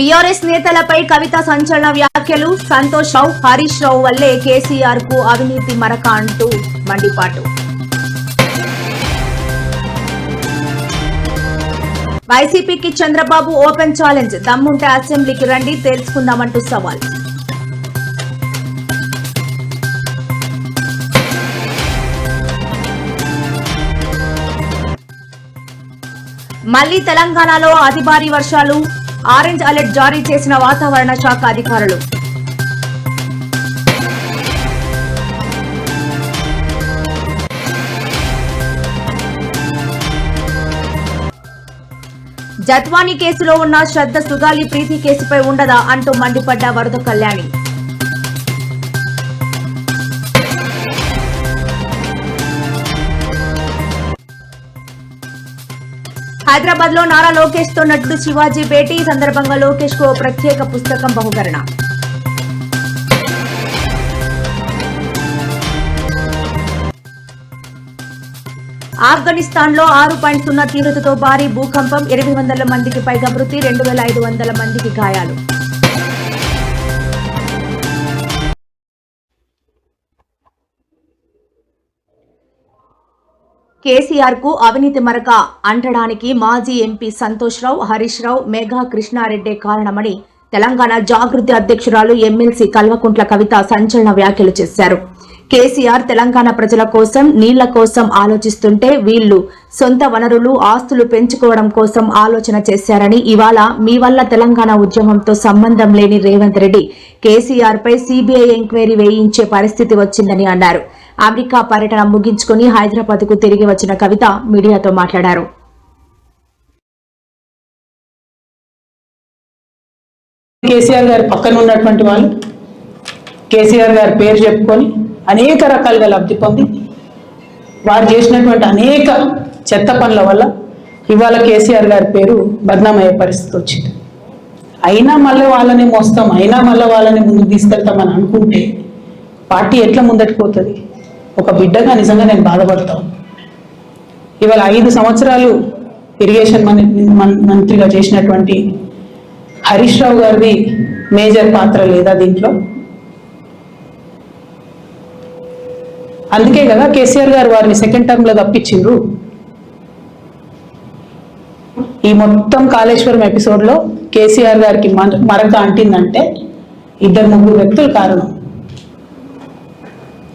BRS నేతలపై కవిత సంచలన వ్యాఖ్యలు. సంతోష్ రావు హరీష్ రావు వల్లే కేసీఆర్కు అవినీతి మరక అంటూ మండిపాటు. వైసీపీకి చంద్రబాబు ఓపెన్ ఛాలెంజ్. దమ్ముంటే అసెంబ్లీకి రండి తెలుసుకుందామంటూ సవాల్. మళ్ళీ తెలంగాణలో అతి భారీ వర్షాలు. ఆరెంజ్ అలర్ట్ జారీ చేసిన వాతావరణ శాఖ అధికారులు. జత్వానీ కేసులో ఉన్న శ్రద్ధ సుగాలి ప్రీతి కేసుపై ఉండదా అంటూ మండిపడ్డ వరద కళ్యాణి. హైదరాబాద్లో నారా లోకేష్తో నటుడు శివాజీ భేటీ. సందర్భంగా లోకేష్కు ప్రత్యేక పుస్తకం బహుకరణ. ఆఫ్ఘనిస్తాన్లో ఆరు పాయింట్ సున్నా తీవ్రతతో భారీ భూకంపం ఎనిమిది వందల మందికి పైగా మృతి రెండు వేల ఐదు వందల మందికి గాయాలు. కేసీఆర్కు అవినీతి మరక అంటడానికి మాజీ ఎంపీ సంతోష్ రావు హరీష్ రావు మేఘా కృష్ణారెడ్డి కారణమని తెలంగాణ జాగృతి అధ్యక్షురాలు ఎమ్మెల్సీ కల్వకుంట్ల కవిత సంచలన వ్యాఖ్యలు చేశారు. కేసీఆర్ తెలంగాణ ప్రజల కోసం నీళ్ళ కోసం ఆలోచిస్తుంటే వీళ్ళు సొంత వనరులు ఆస్తులు పెంచుకోవడం కోసం ఆలోచన చేశారని ఇవాళ మీ వల్ల తెలంగాణ ఉద్యమంతో సంబంధం లేని రేవంత్ రెడ్డి కేసీఆర్ పై సీబీఐ ఎంక్వైరీ వేయించే పరిస్థితి వచ్చిందని అన్నారు. అమెరికా పర్యటన ముగించుకుని హైదరాబాద్కు తిరిగి వచ్చిన కవిత మీడియాతో మాట్లాడారు. కేసీఆర్ గారి పక్కన ఉన్నటువంటి వాళ్ళు కేసీఆర్ గారి పేరు చెప్పుకొని అనేక రకాలుగా లబ్ధి పొంది వారు చేసినటువంటి అనేక చెత్త పనుల వల్ల ఇవాళ కేసీఆర్ గారి పేరు బదనామయ్యే పరిస్థితి వచ్చింది. అయినా మళ్ళీ వాళ్ళని మోస్తాం అయినా మళ్ళీ వాళ్ళని ముందుకు తీసుకెళ్తామని అనుకుంటే పార్టీ ఎట్లా ముందటిపోతుంది ఒక బిడ్డగా నిజంగా నేను బాధపడతాను ఇవాళ ఐదు సంవత్సరాలు ఇరిగేషన్ మంత్రిగా చేసినటువంటి హరీష్ రావు గారిది మేజర్ పాత్ర లేదా దీంట్లో? అందుకే కదా కేసీఆర్ గారు వారిని సెకండ్ టర్మ్లో తప్పించిండ్రు. ఈ మొత్తం కాళేశ్వరం ఎపిసోడ్లో కేసీఆర్ గారికి మరక అంటిందంటే ఇద్దరు ముగ్గురు వ్యక్తులు కారణం.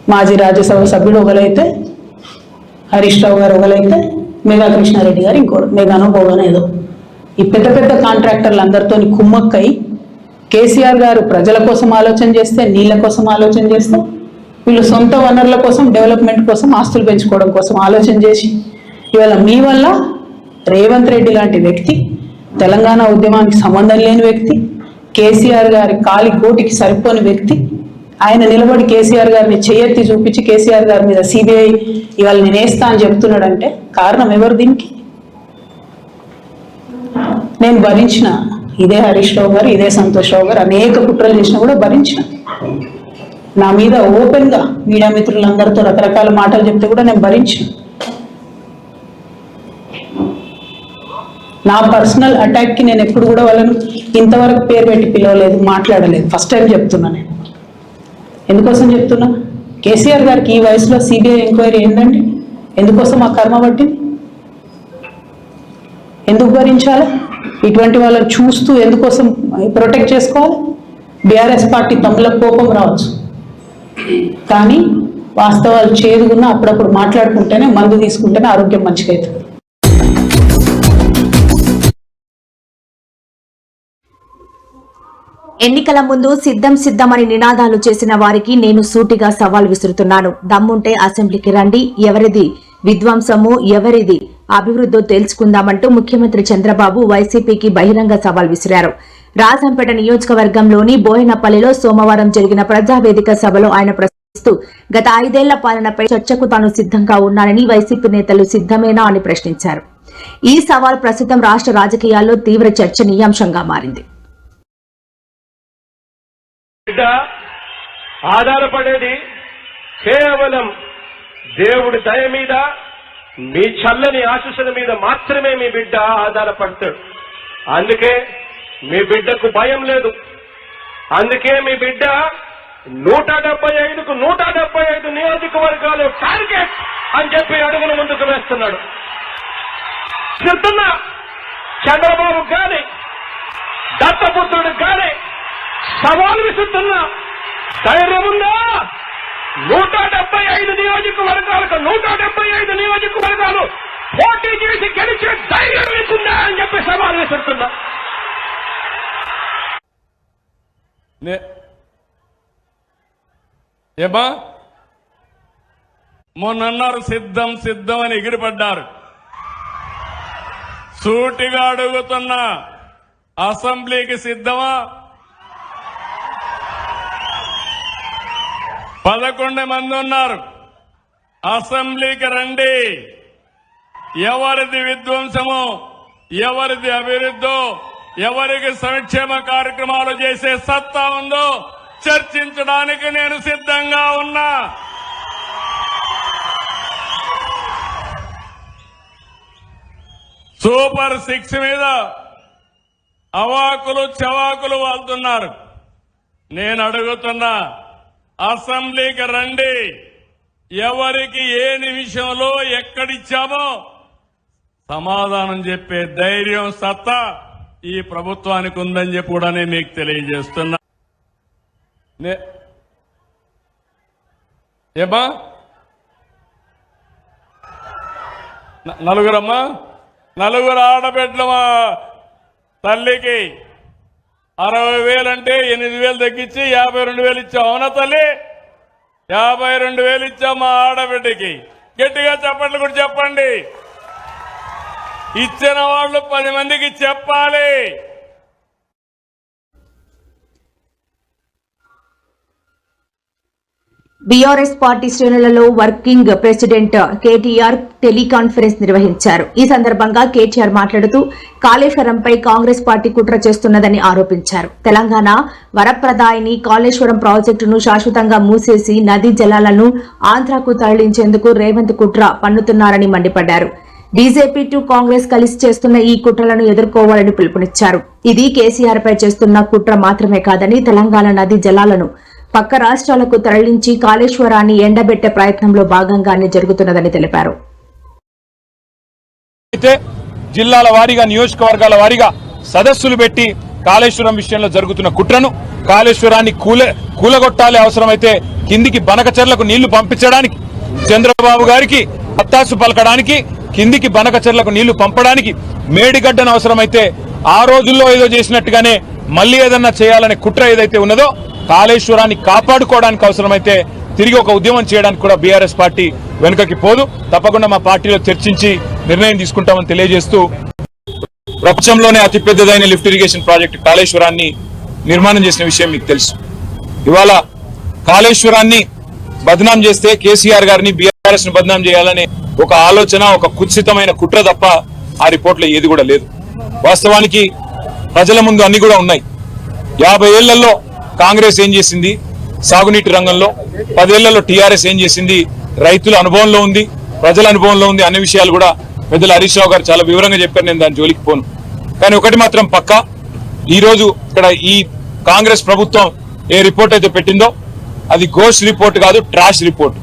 మాజీ రాజ్యసభ సభ్యుడు ఒకలైతే హరీష్ రావు గారు ఒకలైతే మేఘా కృష్ణారెడ్డి గారు ఇంకోడు మేఘానో పోగానేదో ఈ పెద్ద పెద్ద కాంట్రాక్టర్లు అందరితో కుమ్మక్కై కేసీఆర్ గారు ప్రజల కోసం ఆలోచన చేస్తే నీళ్ళ కోసం ఆలోచన చేస్తే వీళ్ళు సొంత వనరుల కోసం డెవలప్మెంట్ కోసం ఆస్తులు పెంచుకోవడం కోసం ఆలోచన చేసి ఇవాళ మీ వల్ల రేవంత్ రెడ్డి లాంటి వ్యక్తి తెలంగాణ ఉద్యమానికి సంబంధం లేని వ్యక్తి కేసీఆర్ గారి కాలి కోటికి సరిపోని వ్యక్తి ఆయన నిలబడి కేసీఆర్ గారిని చేయెత్తి చూపించి కేసీఆర్ గారి మీద సిబిఐ ఇవాళ నేనేస్తా అని చెప్తున్నాడంటే కారణం ఎవరు దీనికి? నేను భరించిన. ఇదే హరీష్ రావు గారు ఇదే సంతోష్ రావు గారు అనేక కుట్రలు చేసినా కూడా భరించిన. నా మీద ఓపెన్గా మీడియా మిత్రులందరితో రకరకాల మాటలు చెప్తే కూడా నేను భరించిన. నా పర్సనల్ అటాక్కి నేను ఎప్పుడు కూడా వాళ్ళను ఇంతవరకు పేరు పెట్టి పిలవలేదు మాట్లాడలేదు. ఫస్ట్ టైం చెప్తున్నా నేను. ఎందుకోసం చెప్తున్నా? కేసీఆర్ గారికి ఈ వయసులో సిబిఐ ఎంక్వైరీ ఏందండి ఎందుకోసం ఆ కర్మ పట్టింది? ఎందుకు భరించాలి? ఇటువంటి వాళ్ళని చూస్తూ ఎందుకోసం ప్రొటెక్ట్ చేసుకోవాలి? బీఆర్ఎస్ పార్టీ తమ్ముల కోపం రావచ్చు. కానీ వాస్తవాలు చేదుగున్నా అప్పుడప్పుడు మాట్లాడుకుంటేనే మందు తీసుకుంటేనే ఆరోగ్యం మంచిగా అవుతుంది. ఎన్నికల ముందు సిద్ధం సిద్ధమని నినాదాలు చేసిన వారికి నేను సూటిగా సవాల్ విసురుతున్నాను. దమ్ముంటే అసెంబ్లీకి రండి. ఎవరిది విధ్వంసము ఎవరిది అభివృద్ధో తేల్చుకుందామంటూ ముఖ్యమంత్రి చంద్రబాబు వైసీపీకి బహిరంగ సవాల్ విసిరారు. రాజంపేట నియోజకవర్గంలోని బోయనపల్లిలో సోమవారం జరిగిన ప్రజావేదిక సభలో ఆయన ప్రశ్నిస్తూ గత ఐదేళ్ళ పాలనపై చర్చకు తాను సిద్ధంగా ఉన్నానని వైసీపీ నేతలు సిద్ధమేనా? అని ప్రశ్నించారు. ఈ సవాల్ ప్రస్తుతం రాష్ట్ర రాజకీయాల్లో తీవ్ర చర్చనీయాంశంగా మారింది. బిడ్డ ఆధారపడేది కేవలం దేవుడి దయ మీద మీ చల్లని ఆశీస్సుల మీద మాత్రమే మీ బిడ్డ ఆధారపడతాడు. అందుకే మీ బిడ్డకు భయం లేదు. అందుకే మీ బిడ్డ నూట డెబ్బై ఐదుకు నూట డెబ్బై ఐదు నియోజకవర్గాలు టార్గెట్ అని చెప్పి అడుగులు ముందుకు వేస్తున్నాడు. చెప్తున్నా చంద్రబాబు కానీ దత్తపుత్రుడు కానీ సవాలు విసురుతున్నా. ధైర్యముందా నూట డెబ్బై ఐదు నియోజకవర్గాలకు నూట డెబ్బై ఐదు నియోజకవర్గాలు పోటీ చేసి గెలిచే ధైర్యం ఇచ్చిందా అని చెప్పి సవాల్ విసురుతున్నా. ఏమా మొన్నన్నారు సిద్ధం సిద్ధం అని ఎగిరిపడ్డారు. సూటిగా అడుగుతున్నా. అసెంబ్లీకి సిద్ధమా? పదకొండు మంది ఉన్నారు. అసెంబ్లీకి రండి. ఎవరిది విధ్వంసము ఎవరిది అభివృద్ధో ఎవరికి సంక్షేమ కార్యక్రమాలు చేసే సత్తా ఉందో చర్చించడానికి నేను సిద్ధంగా ఉన్నా. సూపర్ సిక్స్ మీద అవాకులు చవాకులు వాళ్తున్నారు. నేను అడుగుతున్నా అసెంబ్లీకి రండి. ఎవరికి ఏ నిమిషంలో ఎక్కడిచ్చామో సమాధానం చెప్పే ధైర్యం సత్తా ఈ ప్రభుత్వానికి ఉందని చెప్పి కూడా నేను మీకు తెలియజేస్తున్నా. ఏమా నలుగురమ్మా? నలుగురు ఆడబిడ్డలమా తల్లికి. అరవై వేలంటే ఎనిమిది వేలు తగ్గించి యాభై రెండు వేలు ఇచ్చాం అవునా తల్లి? యాభై రెండు వేలు ఇచ్చాం మా ఆడబిడ్డకి. గట్టిగా చెప్పండి కూడా చెప్పండి. ఇచ్చిన వాళ్ళు పది మందికి చెప్పాలి. బీఆర్ఎస్ పార్టీ శ్రేణులలో వర్కింగ్ ప్రెసిడెంట్ కేటీఆర్ టెలికాన్ఫరెన్స్ నిర్వహించారు. ఈ సందర్భంగా కేటీఆర్ మాట్లాడుతూ కాళేశ్వరంపై కాంగ్రెస్ పార్టీ కుట్ర చేస్తున్నదని ఆరోపించారు. తెలంగాణ వరప్రదాయిని కాళేశ్వరం ప్రాజెక్టును శాశ్వతంగా మూసేసి నదీ జలాలను ఆంధ్రాకు తరలించేందుకు రేవంత్ కుట్ర పన్నుతున్నారని మండిపడ్డారు. బీజేపీ టు కాంగ్రెస్ కలిసి చేస్తున్న ఈ కుట్రలను ఎదుర్కోవాలని పిలుపునిచ్చారు. ఇది కేసీఆర్ పై చేస్తున్న కుట్ర మాత్రమే కాదని తెలంగాణ నదీ జలాలను పక్క రాష్ట్రాలకు తరలించి కాళేశ్వరాన్ని ఎండబెట్టే ప్రయత్నంలో భాగంగానే జరుగుతున్నదని తెలిపారు. అయితే జిల్లాల వారీగా నియోజకవర్గాల వారీగా సదస్సులు పెట్టి కాళేశ్వరం విషయంలో జరుగుతున్న కుట్రను కాళేశ్వరాన్ని కూల కూలగొట్టాలి అవసరమైతే కిందికి బనకచెర్లకు నీళ్ళు పంపించడానికి చంద్రబాబు గారికి అత్తాసు పలకడానికి కిందికి బనకచెర్లకు నీళ్ళు పంపడానికి మేడిగడ్డను అవసరమైతే ఆ రోజుల్లో ఏదో చేసినట్టుగానే మళ్ళీ ఏదన్నా చేయాలనే కుట్ర ఏదైతే ఉన్నదో కాళేశ్వరాన్ని కాపాడుకోవడానికి అవసరమైతే తిరిగి ఒక ఉద్యమం చేయడానికి కూడా బీఆర్ఎస్ పార్టీ వెనుకకి పోదు. తప్పకుండా మా పార్టీలో చర్చించి నిర్ణయం తీసుకుంటామని తెలియజేస్తూ ప్రపంచంలోనే అతిపెద్దదైన లిఫ్ట్ ఇరిగేషన్ ప్రాజెక్టు కాళేశ్వరాన్ని నిర్మాణం చేసిన విషయం మీకు తెలుసు. ఇవాళ కాళేశ్వరాన్ని బదనాం చేస్తే కేసీఆర్ గారిని బీఆర్ఎస్ను బదనాం చేయాలనే ఒక ఆలోచన ఒక కుత్సితమైన కుట్ర తప్ప ఆ రిపోర్ట్లో ఏది కూడా లేదు. వాస్తవానికి ప్రజల ముందు అన్ని కూడా ఉన్నాయి. యాభై ఏళ్ళలో కాంగ్రెస్ ఏం చేసింది? సాగునీటి రంగంలో పదేళ్ళలో టీఆర్ఎస్ ఏం చేసింది? రైతుల అనుభవంలో ఉంది ప్రజల అనుభవంలో ఉంది అన్ని విషయాలు కూడా పెద్దలు హరీష్ రావు గారు చాలా వివరంగా చెప్పారు. నేను దాని జోలికి పోను. కానీ ఒకటి మాత్రం పక్కా ఈరోజు ఇక్కడ ఈ కాంగ్రెస్ ప్రభుత్వం ఏ రిపోర్ట్ అయితే పెట్టిందో అది గోష్ రిపోర్ట్ కాదు ట్రాష్ రిపోర్ట్.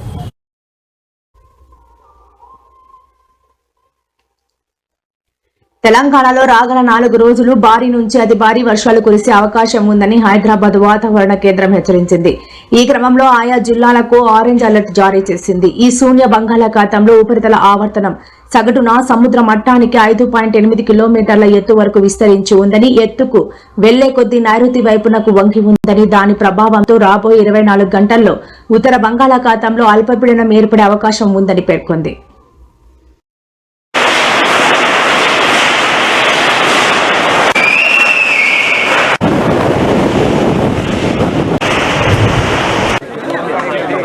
తెలంగాణలో రాగల నాలుగు రోజులు భారీ నుంచి అతి భారీ వర్షాలు కురిసే అవకాశం ఉందని హైదరాబాద్ వాతావరణ కేంద్రం హెచ్చరించింది. ఈ క్రమంలో ఆయా జిల్లాలకు ఆరెంజ్ అలర్ట్ జారీ చేసింది. ఈ శూన్య బంగాళాఖాతంలో ఉపరితల ఆవర్తనం సగటున సముద్ర మట్టానికి ఐదు పాయింట్ ఎనిమిది కిలోమీటర్ల ఎత్తు వరకు విస్తరించి ఉందని ఎత్తుకు వెళ్ళే కొద్దీ నైరుతి వైపునకు వంగి ఉందని దాని ప్రభావంతో రాబోయే ఇరవై నాలుగు గంటల్లో ఉత్తర బంగాళాఖాతంలో అల్పపీడనం ఏర్పడే అవకాశం ఉందని పేర్కొంది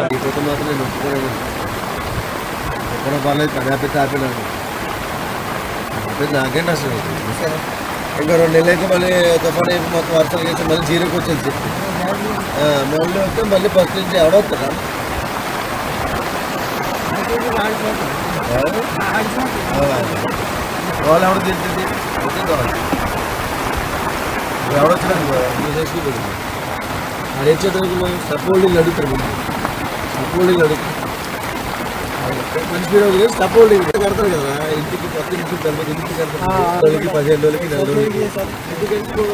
ఈ ఫోటో మాత్రం నేను ఒప్పుకోలేదు ఎక్కడ పర్లేదు పని ఆపినాను అంటే నాకేంటి అసలు. ఇంకా రెండు నెలలు అయితే మళ్ళీ తుఫాన్ అయిపోయి మొత్తం వర్షాలు చేసి మళ్ళీ జీరోకి వచ్చింది చెప్పి మళ్ళీ వస్తే మళ్ళీ ఫస్ట్ నుంచి ఎవడొస్తారా వాళ్ళు ఎవడ తెలిసింది ఎవడొచ్చినా చేసి పెడుతుంది అది వచ్చేటప్పుడు సపోల్డింగ్ అడుగుతారు ముందు సపోల్డింగ్ అడుగుతారు మంచి మీరు ఒక సపోల్డింగ్ కడతారు కదా. ఇంటికి పక్క ఇంటికి కడతారు. ఇంటికి కడతారు రోజులకి పదిహేను రోజులకి నెల రోజులకి. ఇంటికి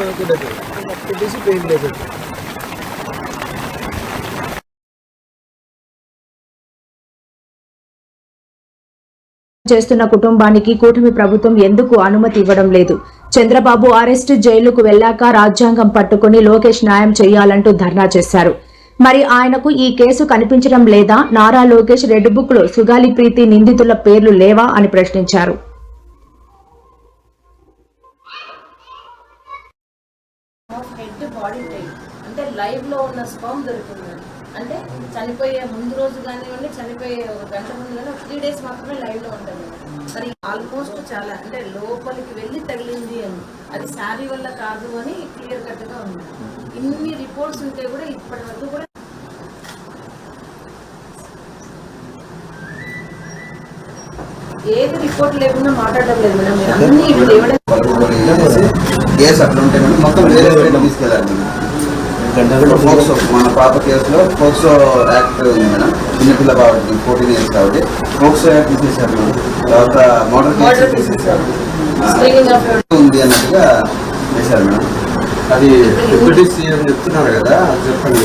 పెట్టేసి పెయింట్ వేసేది చేస్తున్న కుటుంబానికి కూటమి ప్రభుత్వం ఎందుకు అనుమతి ఇవ్వడం లేదు? చంద్రబాబు అరెస్ట్ జైలుకు వెళ్ళాక రాజ్యాంగం పట్టుకుని లోకేష్ న్యాయం చేయాలంటూ ధర్నా చేశారు. మరి ఆయనకు ఈ కేసు కనిపించడం లేదా? నారా లోకేష్ రెడ్ బుక్లో సుగాలి ప్రీతి నిందితుల పేర్లు లేవా అని ప్రశ్నించారు. అంటే లైవ్లో ఉన్న స్పర్మ్ దొరికింది అంటే చనిపోయే ముందు రోజు కానివ్వండి చనిపోయే ఒక గంట ముందు కానీ ఒక త్రీ డేస్ మాత్రమే లైవ్లో ఉంటుంది. మరి ఆల్మోస్ట్ చాలా అంటే లోపలికి వెళ్ళి తగిలింది అని. అది శారీ వల్ల కాదు అని క్లియర్ కట్గా ఉంది. ఇన్ని రిపోర్ట్స్ ఉంటే కూడా ఇప్పటి వరకు కూడా ఏది రిపోర్ట్ లేకుండా మాట్లాడడం లేదు మేడం. మీరు అన్ని కేసు అట్లా మొత్తం వేరే సైడ్ తీసుకెళ్ళాలి ఫోక్సో మన పాప కేసులో ఫోక్సో యాక్ట్ ఉంది మేడం. చిన్నపిల్ల కాబట్టి ఫోర్టీన్ ఇయర్స్ కాబట్టి ఫోక్సో యాక్ట్ తీసేశారు మేడం. తర్వాత కేసు తీసేశారు. ఉంది అన్నట్టుగా చేశారు మేడం. అది డిప్యూటీ సీఎం చెప్తున్నారు కదా చెప్పండి.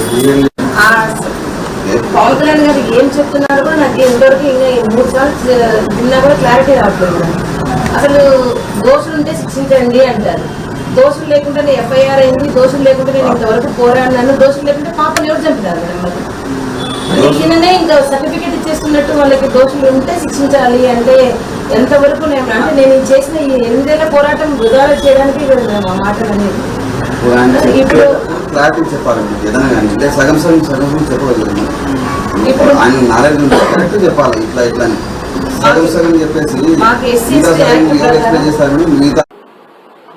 పవన్ కళ్యాణ్ గారు ఏం చెప్తున్నారు కూడా నాకు ఇంతవరకు ఇంకా మూడు సార్లు విన్నా కూడా క్లారిటీ రావట్లేదు. అసలు దోషులు ఉంటే శిక్షించండి అంటారు. దోషులు లేకుండా నేను ఎఫ్ఐఆర్ అయింది దోషులు లేకుండా నేను ఇంతవరకు పోరాడినాను దోషులు లేకుంటే పాపని ఎవరు చంపినారు ఈయననే ఇంకా సర్టిఫికేట్ ఇచ్చేస్తున్నట్టు వాళ్ళకి దోషులు ఉంటే శిక్షించాలి అంటే ఎంతవరకు నేను అంటే నేను చేసిన ఈ ఎనిమిదేళ్ళ పోరాటం వృధా చేయడానికి ఆ మాటలు అనేది ఇప్పుడు క్లారిటీ చెప్పాలి మీకు ఏదైనా కానీ. అంటే సగం సగం సగం ఇప్పుడు- ఆయన నాలెడ్జ్ ఉంటే కరెక్ట్ చెప్పాలి ఇట్లా ఇట్లా సగం సగం చెప్పేసి SC మిగతా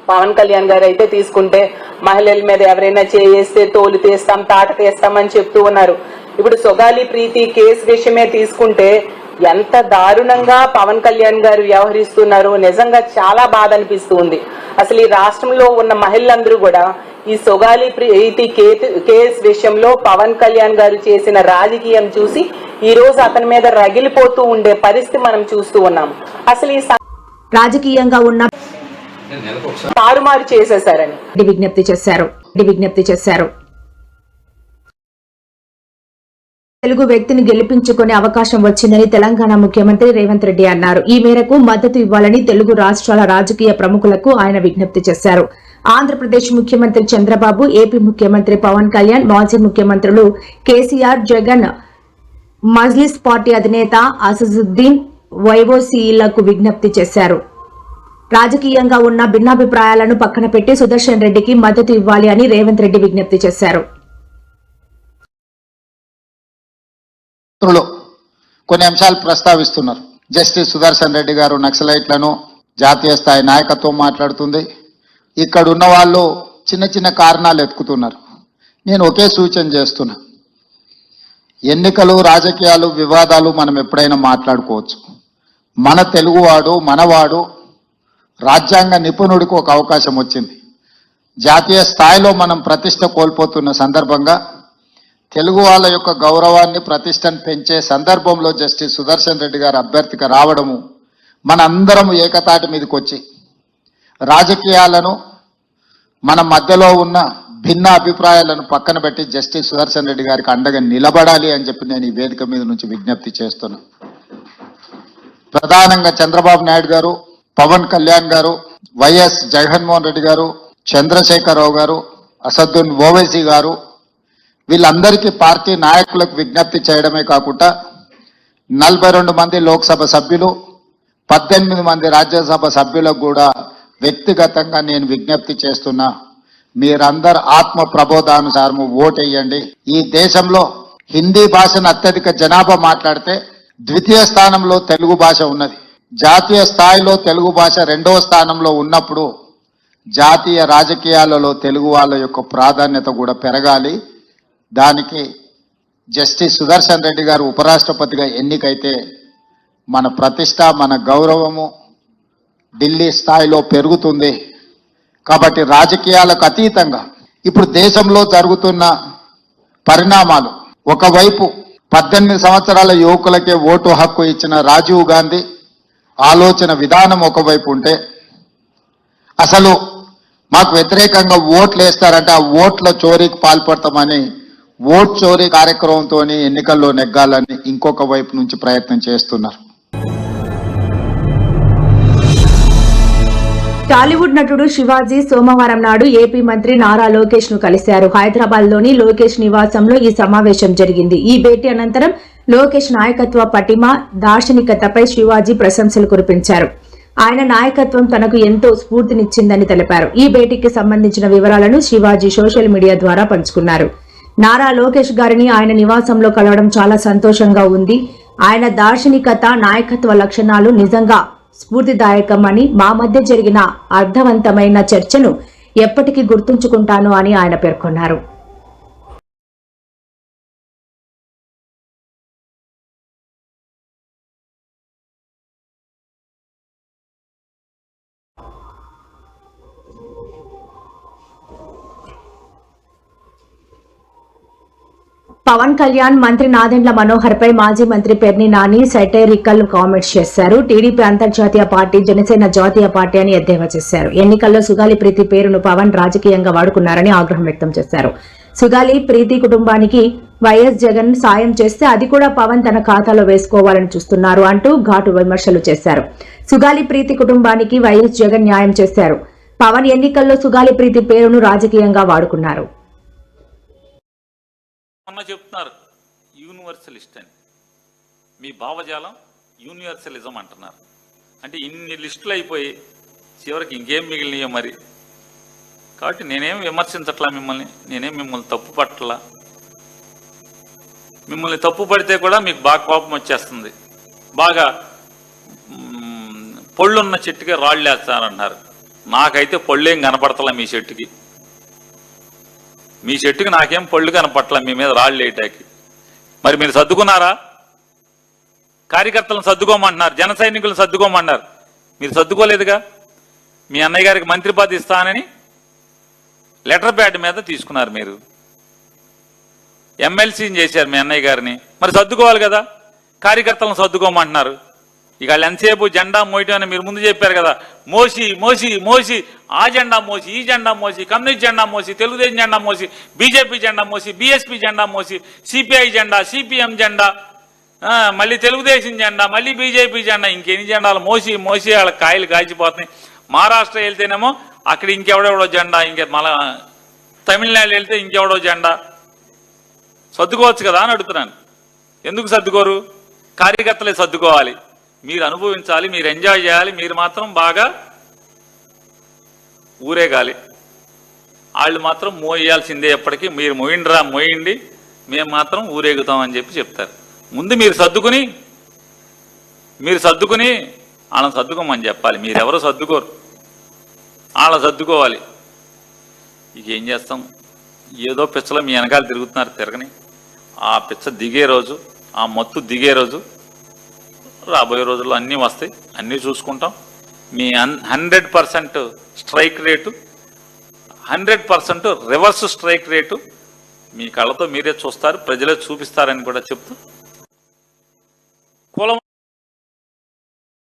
పవన్ కళ్యాణ్ గారు అయితే తీసుకుంటే మహిళల మీద ఎవరైనా చేస్తే తోలు తీస్తాం తాట తీస్తాం అని చెప్తూ ఉన్నారు. ఇప్పుడు సొగాలి ప్రీతి కేసు విషయమే తీసుకుంటే ఎంత దారుణంగా పవన్ కళ్యాణ్ గారు వ్యవహరిస్తున్నారు. నిజంగా చాలా బాధ అనిపిస్తూ ఉంది. అసలు ఈ రాష్ట్రంలో ఉన్న మహిళలందరూ కూడా ఈ సొగాలి ప్రీతి కేసు విషయంలో పవన్ కళ్యాణ్ గారు చేసిన రాజకీయం చూసి ఈ రోజు అతని మీద రగిలిపోతూ ఉండే పరిస్థితి మనం చూస్తూ ఉన్నాం. అసలు ఈ రాజకీయంగా ఉన్న తారుమారు చేసేశారని. రెడ్డి విజ్ఞప్తి చేశారు. విజ్ఞప్తి చేశారు. తెలుగు వ్యక్తిని గెలిపించుకునే అవకాశం వచ్చిందని తెలంగాణ ముఖ్యమంత్రి రేవంత్ రెడ్డి అన్నారు. ఈ మేరకు మద్దతు ఇవ్వాలని తెలుగు రాష్ట్రాల రాజకీయ ప్రముఖులకు ఆయన విజ్ఞప్తి చేశారు. ఆంధ్రప్రదేశ్ ముఖ్యమంత్రి చంద్రబాబు ఏపీ ముఖ్యమంత్రి పవన్ కళ్యాణ్ మాజీ ముఖ్యమంత్రులు కేసీఆర్ జగన్ మజ్లిస్ పార్టీ అధినేత అసదుద్దీన్ వైవోసీలకు విజ్ఞప్తి చేశారు. రాజకీయంగా ఉన్న భిన్నాభిప్రాయాలను పక్కన పెట్టి సుదర్శన్ రెడ్డికి మద్దతు ఇవ్వాలి అని రేవంత్ రెడ్డి విజ్ఞప్తి చేశారు. కొన్ని అంశాలు ప్రస్తావిస్తున్నారు. జస్టిస్ సుదర్శన్ రెడ్డి గారు నక్సలైట్లను జాతీయ స్థాయి నాయకత్వం మాట్లాడుతుంది. ఇక్కడ ఉన్న వాళ్ళు చిన్న చిన్న కారణాలు ఎత్తుకుతున్నారు. నేను ఒకే సూచన చేస్తున్నా. ఎన్నికలు రాజకీయాలు వివాదాలు మనం ఎప్పుడైనా మాట్లాడుకోవచ్చు. మన తెలుగువాడు మనవాడు రాజ్యాంగ నిపుణుడికి ఒక అవకాశం వచ్చింది. జాతీయ స్థాయిలో మనం ప్రతిష్ట కోల్పోతున్న సందర్భంగా తెలుగు వాళ్ళ యొక్క గౌరవాన్ని ప్రతిష్టను పెంచే సందర్భంలో జస్టిస్ సుదర్శన్ రెడ్డి గారు అభ్యర్థిగా రావడము మనందరం ఏకతాటి మీదకి వచ్చి రాజకీయాలను మన మధ్యలో ఉన్న భిన్న అభిప్రాయాలను పక్కన పెట్టి జస్టిస్ సుదర్శన్ రెడ్డి గారికి అండగా నిలబడాలి అని చెప్పి నేను ఈ వేదిక మీద నుంచి విజ్ఞప్తి చేస్తున్నా. ప్రధానంగా చంద్రబాబు నాయుడు గారు పవన్ కళ్యాణ్ గారు వైఎస్ జగన్మోహన్ రెడ్డి గారు చంద్రశేఖరరావు గారు అసదుద్దీన్ ఓవైసీ గారు వీళ్ళందరికీ పార్టీ నాయకులకు విజ్ఞప్తి చేయడమే కాకుండా నలభై రెండు మంది లోక్సభ సభ్యులు పద్దెనిమిది మంది రాజ్యసభ సభ్యులకు కూడా వ్యక్తిగతంగా నేను విజ్ఞప్తి చేస్తున్నా. మీరందరు ఆత్మ ప్రబోధానుసారము ఓటేయండి. ఈ దేశంలో హిందీ భాషను అత్యధిక జనాభా మాట్లాడితే ద్వితీయ స్థానంలో తెలుగు భాష ఉన్నది. జాతీయ స్థాయిలో తెలుగు భాష రెండవ స్థానంలో ఉన్నప్పుడు జాతీయ రాజకీయాలలో తెలుగు వాళ్ళ యొక్క ప్రాధాన్యత కూడా పెరగాలి. దానికి జస్టిస్ సుదర్శన్ రెడ్డి గారు ఉపరాష్ట్రపతిగా ఎన్నికైతే మన ప్రతిష్ట మన గౌరవము ఢిల్లీ స్థాయిలో పెరుగుతుంది. కాబట్టి రాజకీయాలకు అతీతంగా ఇప్పుడు దేశంలో జరుగుతున్న పరిణామాలు. ఒకవైపు పద్దెనిమిది సంవత్సరాల యువకులకే ఓటు హక్కు ఇచ్చిన రాజీవ్ గాంధీ ఆలోచన విధానం ఒకవైపు ఉంటే అసలు మాకు వ్యతిరేకంగా ఓట్లు వేస్తారంటే ఆ ఓట్ల చోరీకి పాల్పడతామని ఓట్ చోరీ కార్యక్రమంతో ఎన్నికల్లో నెగ్గాలని ఇంకొక వైపు నుంచి ప్రయత్నం చేస్తున్నారు. టాలీవుడ్ నటుడు శివాజీ సోమవారం నాడు ఏపీ మంత్రి నారా లోకేష్ను కలిశారు. హైదరాబాద్లోని లోకేష్ నివాసంలో ఈ సమావేశం జరిగింది. ఈ భేటీ అనంతరం లోకేష్ నాయకత్వ పటిమ దార్శనికతపై శివాజీ ప్రశంసలు కురిపించారు. ఆయన నాయకత్వం తనకు ఎంతో స్ఫూర్తినిచ్చిందని తెలిపారు. ఈ భేటీకి సంబంధించిన వివరాలను శివాజీ సోషల్ మీడియా ద్వారా పంచుకున్నారు. నారా లోకేష్ గారిని ఆయన నివాసంలో కలవడం చాలా సంతోషంగా ఉంది. ఆయన దార్శనికత నాయకత్వ లక్షణాలు నిజంగా స్ఫూర్తిదాయకమని మా మధ్య జరిగిన అర్థవంతమైన చర్చను ఎప్పటికీ గుర్తుంచుకుంటాను అని ఆయన పేర్కొన్నారు. పవన్ కళ్యాణ్ మంత్రి నాదెండ్ల మనోహర్ పై మాజీ మంత్రి పెర్ని నాని సెటైరికల్ కామెంట్స్ చేశారు. టీడీపీ అంతర్జాతీయ పార్టీ జనసేన జాతీయ పార్టీ అని ఎద్దేవా చేశారు. ఎన్నికల్లో సుగాలి ప్రీతి పేరును పవన్ రాజకీయంగా వాడుకున్నారని ఆగ్రహం వ్యక్తం చేశారు. సుగాలి ప్రీతి కుటుంబానికి వైఎస్ జగన్ సాయం చేస్తే అది కూడా పవన్ తన ఖాతాలో వేసుకోవాలని చూస్తున్నారు అంటూ ఘాటు విమర్శలు చేశారు. సుగాలి ప్రీతి కుటుంబానికి వైఎస్ జగన్ న్యాయం చేశారు. పవన్ ఎన్నికల్లో సుగాలి ప్రీతి పేరును రాజకీయంగా వాడుకున్నారు. చెప్తున్నారు యూనివర్సలిస్ట్ అని. మీ భావజాలం యూనివర్సలిజం అంటున్నారు. అంటే ఇన్ని లిస్టులు అయిపోయి చివరికి ఇంకేం మిగిలినాయో మరి. కాబట్టి నేనేం విమర్శించట్లా మిమ్మల్ని? నేనేం మిమ్మల్ని తప్పు పట్టలా మిమ్మల్ని తప్పు పడితే కూడా మీకు బాగా కోపం వచ్చేస్తుంది. బాగా పళ్ళున్న చెట్టుకి రాళ్ళు వేస్తారన్నారు. నాకైతే పళ్ళేం కనపడతలా మీ చెట్టుకి. మీ చెట్టుకి నాకేం పళ్ళు కనపట్ల మీ మీద రాళ్ళు వేయటానికి మరి మీరు సర్దుకున్నారా? కార్యకర్తలను సర్దుకోమంటున్నారు జన సైనికులను సర్దుకోమన్నారు మీరు సర్దుకోలేదుగా? మీ అన్నయ్య గారికి మంత్రి పదవి ఇస్తానని లెటర్ ప్యాడ్ మీద తీసుకున్నారు మీరు. ఎమ్మెల్సీని చేశారు మీ అన్నయ్య గారిని. మరి సర్దుకోవాలి కదా? కార్యకర్తలను సర్దుకోమంటున్నారు. ఇక ఎంతసేపు జెండా మోయటం అని మీరు ముందు చెప్పారు కదా. మోసి మోసి మోసి ఆ జెండా మోసి ఈ జెండా మోసి కమ్యూనిస్ట్ జెండా మోసి తెలుగుదేశం జెండా మోసి బీజేపీ జెండా మోసి బీఎస్పీ జెండా మోసి సిపిఐ జెండా సిపిఎం జెండా మళ్ళీ తెలుగుదేశం జెండా మళ్ళీ బీజేపీ జెండా ఇంకెన్ని జెండాలు మోసి మోసి వాళ్ళ కాయలు కాల్చిపోతున్నాయి. మహారాష్ట్ర వెళ్తేనేమో అక్కడ ఇంకెవడెవడో జెండా ఇంకే మళ్ళా తమిళనాడు వెళ్తే ఇంకెవడో జెండా. సర్దుకోవచ్చు కదా అని అడుగుతున్నాను. ఎందుకు సర్దుకోరు? కార్యకర్తలే సర్దుకోవాలి. మీరు అనుభవించాలి మీరు ఎంజాయ్ చేయాలి మీరు మాత్రం బాగా ఊరేగాలి. వాళ్ళు మాత్రం మోయాల్సిందే ఎప్పటికీ. మీరు మోయిండ్రా మోయండి మేము మాత్రం ఊరేగుతాం అని చెప్పి చెప్తారు. ముందు మీరు సర్దుకుని మీరు సర్దుకుని వాళ్ళని సర్దుకోమని చెప్పాలి. మీరెవరు సర్దుకోరు. వాళ్ళ సర్దుకోవాలి. ఇక ఏం చేస్తాం? ఏదో పిచ్చలో మీ వెనకాల తిరుగుతున్నారు తిరగని. ఆ పిచ్చ దిగే రోజు ఆ మత్తు దిగే రోజు రాబోయే రోజుల్లో అన్నీ వస్తాయి. అన్నీ చూసుకుంటాం. మీ hundred percent strike rate hundred percent reverse strike rate మీ కళ్ళతో మీరే చూస్తారు ప్రజలే చూపిస్తారని కూడా చెప్తూ